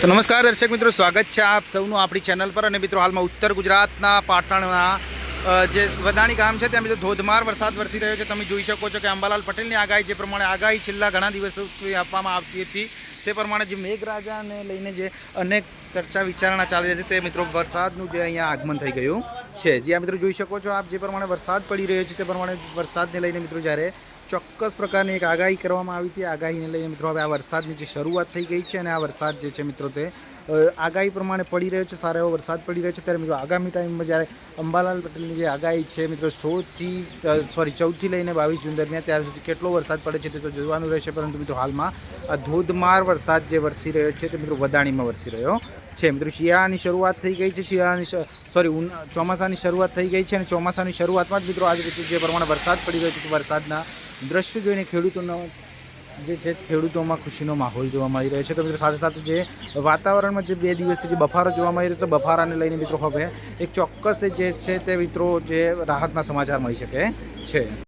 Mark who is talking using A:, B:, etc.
A: તો નમસ્કાર દર્શક મિત્રો, સ્વાગત છે આપ સૌનું આપણી ચેનલ પર. અને મિત્રો, હાલમાં ઉત્તર ગુજરાતના પાટણના જે વધાણી ગામ છે, ત્યાં મિત્રો ધોધમાર વરસાદ વરસી રહ્યો છે. તમે જોઈ શકો છો કે અંબાલાલ પટેલની આગાહી જે પ્રમાણે આગાહી છેલ્લા ઘણા દિવસોથી આપવામાં આવતી હતી, તે પ્રમાણે જે મેઘરાજાને લઈને જે અનેક ચર્ચા વિચારણા ચાલી રહી છે, તે મિત્રો વરસાદનું જે અહીંયા આગમન થઈ ગયું છે. જે, આ મિત્રો જોઈ શકો છો આપ જે પ્રમાણે વરસાદ પડી રહ્યો છે, તે પ્રમાણે વરસાદને લઈને મિત્રો જ્યારે ચોક્કસ પ્રકારની એક આગાહી કરવામાં આવી હતી. આગાહીને લઈને મિત્રો હવે આ વરસાદની જે શરૂઆત થઈ ગઈ છે અને આ વરસાદ જે છે મિત્રો તે આગાહી પ્રમાણે પડી રહ્યો છે. સારો એવો વરસાદ પડી રહ્યો છે. ત્યારે મિત્રો આગામી ટાઈમમાં જ્યારે અંબાલાલ પટેલની જે આગાહી છે મિત્રો સોળથી સોરી, ચૌદથી લઈને બાવીસ જૂન દરમિયાન ત્યાર સુધી કેટલો વરસાદ પડે છે તે તો જોવાનું રહેશે. પરંતુ મિત્રો હાલમાં આ ધોધમાર વરસાદ જે વરસી રહ્યો છે તે મિત્રો વદાણીમાં વરસી રહ્યો છે. મિત્રો શિયાળાની શરૂઆત થઈ ગઈ છે. શિયાળાની સોરી ચોમાસાની શરૂઆત થઈ ગઈ છે અને ચોમાસાની શરૂઆતમાં જ મિત્રો આજે રીતે જે પ્રમાણે વરસાદ પડી રહ્યો છે વરસાદના દ્રશ્યો જોઈને ખેડૂતોનો જે છે, ખેડૂતોમાં ખુશીનો માહોલ જોવા મળી રહ્યો છે. તો મિત્રો, સાથે સાથે જે વાતાવરણમાં જે બે દિવસથી જે બફારો જોવા મળી રહ્યો તો બફારાને લઈને મિત્રો, હવે એક ચોક્કસ જે છે તે મિત્રો, જે રાહતના સમાચાર મળી શકે છે.